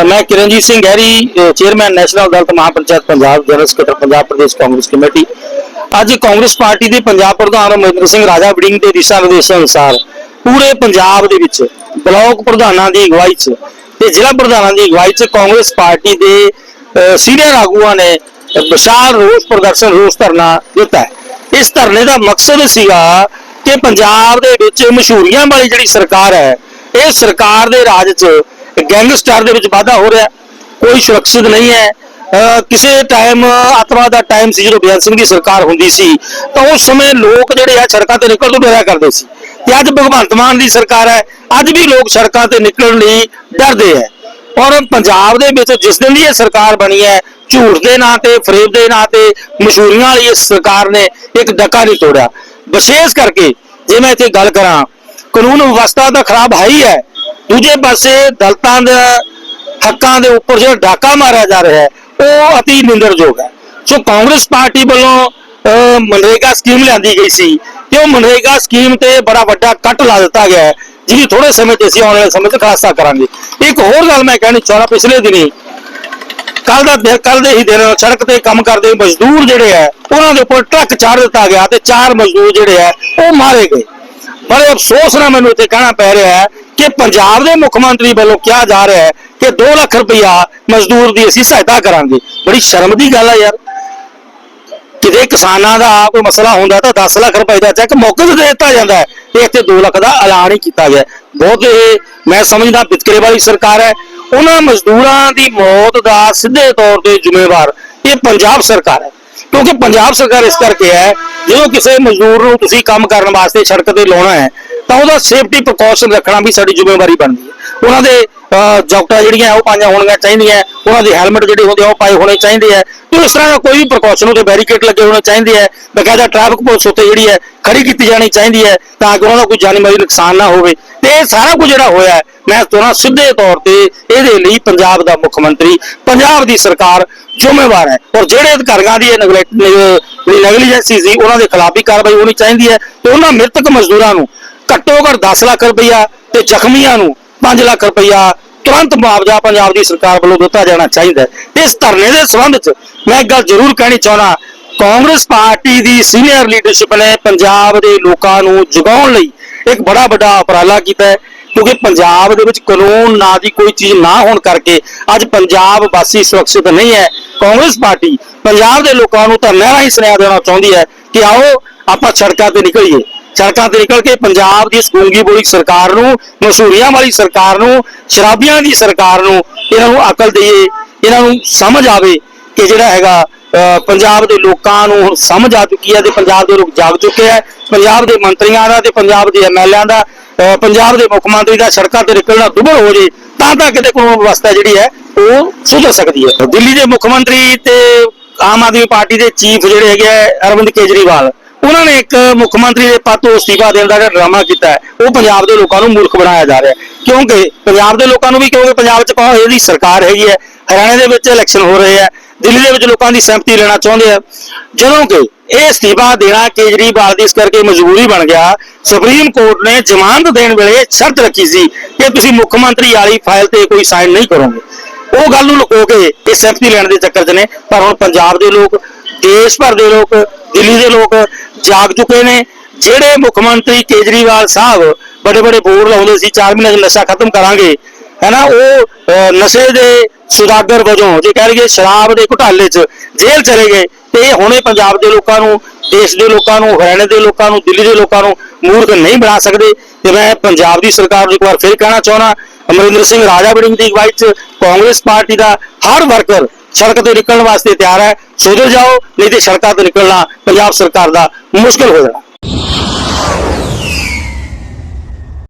ਮੈਂ ਕਿਰਨਜੀਤ ਸਿੰਘ ਗਹਿਰੀ chairman national Adalat Mahapanchayat Punjab general ਸਕੱਤਰ ਪੰਜਾਬ ਪ੍ਰਦੇਸ਼ ਕਾਂਗਰਸ ਕਮੇਟੀ ਅੱਜ ਕਾਂਗਰਸ ਪਾਰਟੀ ਦੇ ਪੰਜਾਬ ਪ੍ਰਧਾਨ ਮਹਿੰਦਰ ਸਿੰਘ ਰਾਜਾ ਵੜਿੰਗ ਦੇ ਦਿਸ਼ਾ ਨਿਰਦੇਸ਼ਾਂ ਅਨੁਸਾਰ ਪੂਰੇ ਪੰਜਾਬ ਦੇ ਵਿੱਚ ਬਲਾਕ ਪ੍ਰਧਾਨਾਂ ਦੀ ਅਗਵਾਈ 'ਚ ਤੇ ਜ਼ਿਲ੍ਹਾ ਪ੍ਰਧਾਨਾਂ ਦੀ ਅਗਵਾਈ 'ਚ ਕਾਂਗਰਸ ਪਾਰਟੀ ਦੇ ਸੀਨੀਅਰ ਆਗੂਆਂ ਨੇ ਵਿਸ਼ਾਲ ਰੋਸ ਪ੍ਰਦਰਸ਼ਨ, ਰੋਸ ਧਰਨਾ ਦਿੱਤਾ। ਇਸ ਧਰਨੇ ਦਾ ਮਕਸਦ ਸੀਗਾ ਕਿ ਪੰਜਾਬ ਦੇ ਵਿੱਚ ਮਸ਼ਹੂਰੀਆਂ ਵਾਲੀ ਜਿਹੜੀ ਸਰਕਾਰ ਹੈ, ਇਹ ਸਰਕਾਰ ਦੇ ਰਾਜ 'ਚ ਗੈਂਗਸਟਰ ਦੇ ਵਿੱਚ ਵਾਧਾ ਹੋ ਰਿਹਾ, ਕੋਈ ਸੁਰੱਖਿਅਤ ਨਹੀਂ ਹੈ। ਕਿਸੇ ਟਾਈਮ ਅੱਤਵਾਦ ਦਾ ਟਾਈਮ ਸੀ ਜਦੋਂ ਬੇਅੰਤ ਸਿੰਘ ਦੀ ਸਰਕਾਰ ਹੁੰਦੀ ਸੀ, ਤਾਂ ਉਸ ਸਮੇਂ ਲੋਕ ਜਿਹੜੇ ਆ ਸੜਕਾਂ ਤੇ ਨਿਕਲ ਤੋਂ ਡਰਿਆ ਕਰਦੇ ਸੀ। ਤੇ ਅੱਜ ਭਗਵੰਤ ਮਾਨ ਦੀ ਸਰਕਾਰ ਹੈ, ਅੱਜ ਵੀ ਲੋਕ ਸੜਕਾਂ ਤੇ ਨਿਕਲਣ ਲਈ ਡਰਦੇ ਹੈ। ਔਰ ਪੰਜਾਬ ਦੇ ਵਿੱਚ ਜਿਸ ਦਿਨ ਦੀ ਇਹ ਸਰਕਾਰ ਬਣੀ ਹੈ, ਝੂਠ ਦੇ ਨਾਂ ਤੇ, ਫਰੇਬ ਦੇ ਨਾਂ ਤੇ, ਮਸ਼ਹੂਰੀਆਂ ਵਾਲੀ ਇਸ ਸਰਕਾਰ ਨੇ ਇੱਕ ਡੱਕਾ ਨਹੀਂ ਤੋੜਿਆ। ਵਿਸ਼ੇਸ਼ ਕਰਕੇ ਜੇ ਮੈਂ ਇੱਥੇ ਗੱਲ ਕਰਾਂ, ਕਾਨੂੰਨ ਵਿਵਸਥਾ ਤਾਂ ਖਰਾਬ ਹੈ ਹੀ ਹੈ ਦੂਜੇ ਪਾਸੇ ਦਲਤਾਂ ਦੇ ਹੱਕਾਂ ਦੇ ਉੱਪਰ ਜਿਹੜਾ ਡਾਕਾ ਮਾਰਿਆ ਜਾ ਰਿਹਾ ਹੈ, ਉਹ ਅਤੀ ਨਿੰਦਰਯੋਗ ਹੈ। ਸੋ ਕਾਂਗਰਸ ਪਾਰਟੀ ਵੱਲੋਂ ਮਨਰੇਗਾ ਸਕੀਮ ਲਿਆਂਦੀ ਗਈ ਸੀ ਤੇ ਉਹ ਮਨਰੇਗਾ ਸਕੀਮ ਤੇ ਬੜਾ ਵੱਡਾ ਕੱਟ ਲਾ ਦਿੱਤਾ ਗਿਆ ਹੈ, ਜਿਹਦੀ ਥੋੜੇ ਸਮੇਂ ਤੇ ਅਸੀਂ ਆਉਣ ਵਾਲੇ ਸਮੇਂ 'ਚ ਖੁਲਾਸਾ ਕਰਾਂਗੇ। ਇੱਕ ਹੋਰ ਗੱਲ ਮੈਂ ਕਹਿਣੀ ਚਾਹੁੰਦਾ, ਪਿਛਲੇ ਦਿਨੀ ਕੱਲ ਦਾ ਦਿਨ ਕੱਲ ਦੇ ਹੀ ਦਿਨ ਸੜਕ ਤੇ ਕੰਮ ਕਰਦੇ ਮਜ਼ਦੂਰ ਜਿਹੜੇ ਆ ਉਹਨਾਂ ਦੇ ਉੱਪਰ ਟਰੱਕ ਚਾੜ ਦਿੱਤਾ ਗਿਆ ਤੇ ਚਾਰ ਮਜ਼ਦੂਰ ਜਿਹੜੇ ਆ ਉਹ ਮਾਰੇ ਗਏ। ਬੜੇ ਅਫਸੋਸ ਨਾਲ ਮੈਨੂੰ ਇੱਥੇ ਕਹਿਣਾ ਪੈ ਰਿਹਾ ਹੈ ਕਿ ਪੰਜਾਬ ਦੇ ਮੁੱਖ ਮੰਤਰੀ ਵੱਲੋਂ ਕਿਹਾ ਜਾ ਰਿਹਾ ਹੈ ਕਿ 2 ਲੱਖ ਰੁਪਇਆ ਮਜ਼ਦੂਰ ਦੀ ਅਸੀਂ ਸਹਾਇਤਾ ਕਰਾਂਗੇ। ਬੜੀ ਸ਼ਰਮ ਦੀ ਗੱਲ ਹੈ ਯਾਰ। ਕਿਤੇ ਕਿਸਾਨਾਂ ਦਾ ਕੋਈ ਮਸਲਾ ਹੁੰਦਾ ਤਾਂ 10 ਲੱਖ ਰੁਪਏ ਦਾ ਚੈੱਕ ਮੌਕੇ ਤੇ ਦੇ ਦਿੱਤਾ ਜਾਂਦਾ ਹੈ। ਤੇ ਇੱਥੇ 2 ਲੱਖ ਦਾ ਐਲਾਨ ਹੀ ਕੀਤਾ ਗਿਆ ਬਹੁਤ ਇਹ ਮੈਂ ਸਮਝਦਾ ਵਿਤਕਰੇ ਵਾਲੀ ਸਰਕਾਰ ਹੈ। ਉਹਨਾਂ ਮਜ਼ਦੂਰਾਂ ਦੀ ਮੌਤ ਦਾ ਸਿੱਧੇ ਤੌਰ ਤੇ ਜ਼ਿੰਮੇਵਾਰ ਇਹ ਪੰਜਾਬ ਸਰਕਾਰ ਹੈ। ਕਿਉਂਕਿ ਪੰਜਾਬ ਸਰਕਾਰ ਇਸ ਕਰਕੇ ਹੈ, ਜਦੋਂ ਕਿਸੇ ਮਜ਼ਦੂਰ ਨੂੰ ਤੁਸੀਂ ਕੰਮ ਕਰਨ ਵਾਸਤੇ ਸੜਕ ਤੇ ਲਾਉਣਾ ਹੈ ਤਾਂ ਉਹਦਾ ਸੇਫਟੀ ਪ੍ਰੀਕਾਸ਼ਨ ਰੱਖਣਾ ਵੀ ਸਾਡੀ ਜ਼ਿੰਮੇਵਾਰੀ ਬਣਦੀ ਹੈ। ਉਹਨਾਂ ਦੇ ਅਹ, ਜਿਹੜੀਆਂ ਉਹ ਪਾਈਆਂ ਹੋਣੀਆਂ ਚਾਹੀਦੀਆਂ ਉਹਨਾਂ ਦੇ ਹੈਲਮਟ ਜਿਹੜੇ ਹੁੰਦੇ ਆ ਉਹ ਪਾਏ ਹੋਣੇ ਚਾਹੀਦੇ ਆ ਤੇ ਇਸ ਤਰ੍ਹਾਂ ਦਾ ਕੋਈ ਵੀ ਪ੍ਰੀਕਾਸ਼ਨ ਉਹਦੇ ਬੈਰੀਕੇਡ ਲੱਗੇ ਹੋਣੇ ਚਾਹੀਦੇ ਆ ਬਕਾਇਦਾ ਟ੍ਰੈਫਿਕ ਪੁਲਿਸ ਉੱਤੇ ਜਿਹੜੀ ਹੈ ਖੜੀ ਕੀਤੀ ਜਾਣੀ ਚਾਹੀਦੀ ਹੈ ਤਾਂ ਕਿ ਉਹਨਾਂ ਦਾ ਕੋਈ ਜਾਨੀ ਮਾਲੀ ਨੁਕਸਾਨ ਨਾ ਹੋਵੇ। ਤੇ ਇਹ ਸਾਰਾ ਕੁਝ ਜਿਹੜਾ ਹੋਇਆ ਮੈਂ ਤੁਹਾਨੂੰ ਸਿੱਧੇ ਤੌਰ ਤੇ ਇਹਦੇ ਲਈ ਪੰਜਾਬ ਦਾ ਮੁੱਖ ਮੰਤਰੀ ਪੰਜਾਬ ਦੀ ਸਰਕਾਰ ਜ਼ਿੰਮੇਵਾਰ ਹੈ। ਔਰ ਜਿਹੜੇ ਅਧਿਕਾਰੀਆਂ ਦੀ ਨੈਗਲੀਜੈਂਸੀ ਸੀ ਉਹਨਾਂ ਦੇ ਖਿਲਾਫ ਵੀ ਕਾਰਵਾਈ ਹੋਣੀ ਚਾਹੀਦੀ ਹੈ। ਤੇ ਉਹਨਾਂ ਮ੍ਰਿਤਕ ਮਜ਼ਦੂਰਾਂ ਨੂੰ ਘੱਟੋ ਘੱਟ 10 ਲੱਖ ਰੁਪਈਆ ਤੇ ਜ਼ਖਮੀਆਂ ਨੂੰ 5 ਲੱਖ ਰੁਪਈਆ ਤੁਰੰਤ ਮੁਆਵਜ਼ਾ ਪੰਜਾਬ ਦੀ ਸਰਕਾਰ ਵੱਲੋਂ ਦਿੱਤਾ ਜਾਣਾ ਚਾਹੀਦਾ ਹੈ। ਤੇ ਇਸ ਧਰਨੇ ਦੇ ਸੰਬੰਧ 'ਚ ਮੈਂ ਇੱਕ ਗੱਲ ਜ਼ਰੂਰ ਕਹਿਣੀ ਚਾਹਣਾ ਕਾਂਗਰਸ ਪਾਰਟੀ ਦੀ ਸੀਨੀਅਰ ਲੀਡਰਸ਼ਿਪ ਨੇ ਪੰਜਾਬ ਦੇ ਲੋਕਾਂ ਨੂੰ ਜਗਾਉਣ ਲਈ ਇੱਕ ਬੜਾ ਵੱਡਾ ਉਪਰਾਲਾ ਕੀਤਾ ਹੈ, ਕਿਉਂਕਿ ਪੰਜਾਬ ਦੇ ਵਿੱਚ ਕਾਨੂੰਨ ਨਾ ਦੀ ਕੋਈ ਚੀਜ਼ ਨਾ ਹੋਣ ਕਰਕੇ ਅੱਜ ਪੰਜਾਬ ਵਾਸੀ ਸੁਰੱਖਿਅਤ ਨਹੀਂ ਹੈ। ਕਾਂਗਰਸ ਪਾਰਟੀ ਪੰਜਾਬ ਦੇ ਲੋਕਾਂ ਨੂੰ ਤਾਂ ਰਾਹੀਂ ਸੁਨੇਹਾ ਦੇਣਾ ਚਾਹੁੰਦੀ ਹੈ ਕਿ ਆਓ ਆਪਾਂ ਸੜਕਾਂ ਤੇ ਨਿਕਲੀਏ। ਸੜਕਾਂ ਤੇ ਨਿਕਲ ਕੇ ਪੰਜਾਬ ਦੀ ਸਕੂੰਗੀ ਬੋਲੀ ਸਰਕਾਰ ਨੂੰ ਮਸ਼ਹੂਰੀਆਂ ਵਾਲੀ ਸਰਕਾਰ ਨੂੰ ਸ਼ਰਾਬੀਆਂ ਦੀ ਸਰਕਾਰ ਨੂੰ ਇਹਨਾਂ ਨੂੰ ਅਕਲ ਦਈਏ ਇਹਨਾਂ ਨੂੰ ਸਮਝ ਆਵੇ ਕਿ ਜਿਹੜਾ ਹੈਗਾ ਪੰਜਾਬ ਦੇ ਲੋਕਾਂ ਨੂੰ ਹੁਣ ਸਮਝ ਆ ਚੁੱਕੀ ਹੈ ਤੇ ਪੰਜਾਬ ਦੇ ਲੋਕ ਜਾਗ ਚੁੱਕੇ ਹੈ। ਪੰਜਾਬ ਦੇ ਮੰਤਰੀਆਂ ਦਾ ਤੇ ਪੰਜਾਬ ਦੇ ਐਮਐਲਏਆਂ ਦਾ ਪੰਜਾਬ ਦੇ ਮੁੱਖ ਮੰਤਰੀ ਦਾ ਸੜਕਾਂ ਤੇ ਨਿਕਲਣਾ ਦੁਬਰ ਹੋ ਜੇ ਤਾਂ ਤਾਂ ਕਿਤੇ ਕਾਨੂੰਨ ਵਿਵਸਥਾ ਜਿਹੜੀ ਹੈ ਉਹ ਸੁਧਰ ਸਕਦੀ ਹੈ। ਦਿੱਲੀ ਦੇ ਮੁੱਖ ਮੰਤਰੀ ਤੇ ਆਮ ਆਦਮੀ ਪਾਰਟੀ ਦੇ ਚੀਫ ਜਿਹੜੇ ਹੈਗੇ ਆ, ਅਰਵਿੰਦ ਕੇਜਰੀਵਾਲ ਉਹਨਾਂ ਨੇ ਇੱਕ ਮੁੱਖ ਮੰਤਰੀ ਦੇ ਪਦ ਤੋਂ ਅਸਤੀਫਾ ਦੇਣ ਦਾ ਜਿਹੜਾ ਡਰਾਮਾ ਕੀਤਾ ਹੈ, ਉਹ ਪੰਜਾਬ ਦੇ ਲੋਕਾਂ ਨੂੰ ਮੂਰਖ ਬਣਾਇਆ ਜਾ ਰਿਹਾ ਹੈ। ਕਿਉਂਕਿ ਪੰਜਾਬ ਦੇ ਲੋਕਾਂ ਨੂੰ ਵੀ ਕਿਉਂਕਿ ਪੰਜਾਬ 'ਚ ਕਹੋ ਇਹਦੀ ਸਰਕਾਰ ਹੈਗੀ ਹੈ, ਹਰਿਆਣੇ ਦੇ ਵਿੱਚ ਇਲੈਕਸ਼ਨ ਹੋ ਰਹੇ ਆ ਦਿੱਲੀ ਦੇ ਵਿੱਚ ਲੋਕਾਂ ਦੀ ਸਹਿਮਤੀ ਲੈਣਾ ਚਾਹੁੰਦੇ ਆ। ਜਦੋਂ ਕਿ ਇਹ ਅਸਤੀਫਾ ਦੇਣਾ ਕੇਜਰੀਵਾਲ ਦੀ ਇਸ ਕਰਕੇ ਮਜਬੂਰੀ ਬਣ ਗਿਆ, ਸੁਪਰੀਮ ਕੋਰਟ ਨੇ ਜ਼ਮਾਨਤ ਦੇਣ ਵੇਲੇ ਸ਼ਰਤ ਰੱਖੀ ਸੀ ਕਿ ਤੁਸੀਂ ਮੁੱਖ ਮੰਤਰੀ ਵਾਲੀ ਫਾਈਲ ਤੇ ਕੋਈ ਸਾਈਨ ਨਹੀਂ ਕਰੋਗੇ। ਉਹ ਗੱਲ ਨੂੰ ਲੁਕੋ ਕੇ ਇਹ ਸਹਿਮਤੀ ਲੈਣ ਦੇ ਚੱਕਰ 'ਚ ਨੇ, ਪਰ ਹੁਣ ਪੰਜਾਬ ਦੇ ਲੋਕ, ਦੇਸ਼ ਭਰ ਦੇ ਲੋਕ, ਦਿੱਲੀ ਦੇ ਲੋਕ ਜਾਗ ਚੁੱਕੇ ਨੇ। ਜਿਹੜੇ ਮੁੱਖ ਮੰਤਰੀ ਕੇਜਰੀਵਾਲ ਸਾਹਿਬ ਬੜੇ ਬੜੇ ਬੋਰ ਲਾਉਂਦੇ ਸੀ 4 ਮਹੀਨੇ 'ਚ ਨਸ਼ਾ ਖਤਮ ਕਰਾਂਗੇ, ਹੈਨਾ, ਉਹ ਨਸ਼ੇ ਦੇ ਸੁਦਾਗਰ ਵਜੋਂ ਜੇ ਕਹਿ ਲਈਏ ਸ਼ਰਾਬ ਦੇ ਘੁਟਾਲੇ 'ਚ ਜੇਲ੍ਹ ਚਲੇ ਗਏ, ਤੇ ਇਹ ਹੁਣੇ ਪੰਜਾਬ ਦੇ ਲੋਕਾਂ ਨੂੰ, ਦੇਸ਼ ਦੇ ਲੋਕਾਂ ਨੂੰ, ਹਰਿਆਣੇ ਦੇ ਲੋਕਾਂ ਨੂੰ, ਦਿੱਲੀ ਦੇ ਲੋਕਾਂ ਨੂੰ ਮੂਰਖ ਨਹੀਂ ਬਣਾ ਸਕਦੇ। ਤੇ ਮੈਂ ਪੰਜਾਬ ਦੀ ਸਰਕਾਰ ਨੂੰ ਇੱਕ ਵਾਰ ਫਿਰ ਕਹਿਣਾ ਚਾਹੁੰਦਾ, ਅਮਰਿੰਦਰ ਸਿੰਘ ਰਾਜਾ ਵੜਿੰਗ ਦੀ ਅਗਵਾਈ 'ਚ, ਕਾਂਗਰਸ ਪਾਰਟੀ ਦਾ ਹਰ ਵਰਕਰ ਸੜਕ ਤੋਂ ਨਿਕਲਣ ਵਾਸਤੇ ਤਿਆਰ ਹੈ। ਸੁਧਰ ਜਾਓ, ਨਹੀਂ ਤੇ ਸੜਕਾਂ ਤੋਂ ਨਿਕਲਣਾ ਪੰਜਾਬ ਸਰਕਾਰ ਦਾ ਮੁਸ਼ਕਲ ਹੋ ਜਾਣਾ।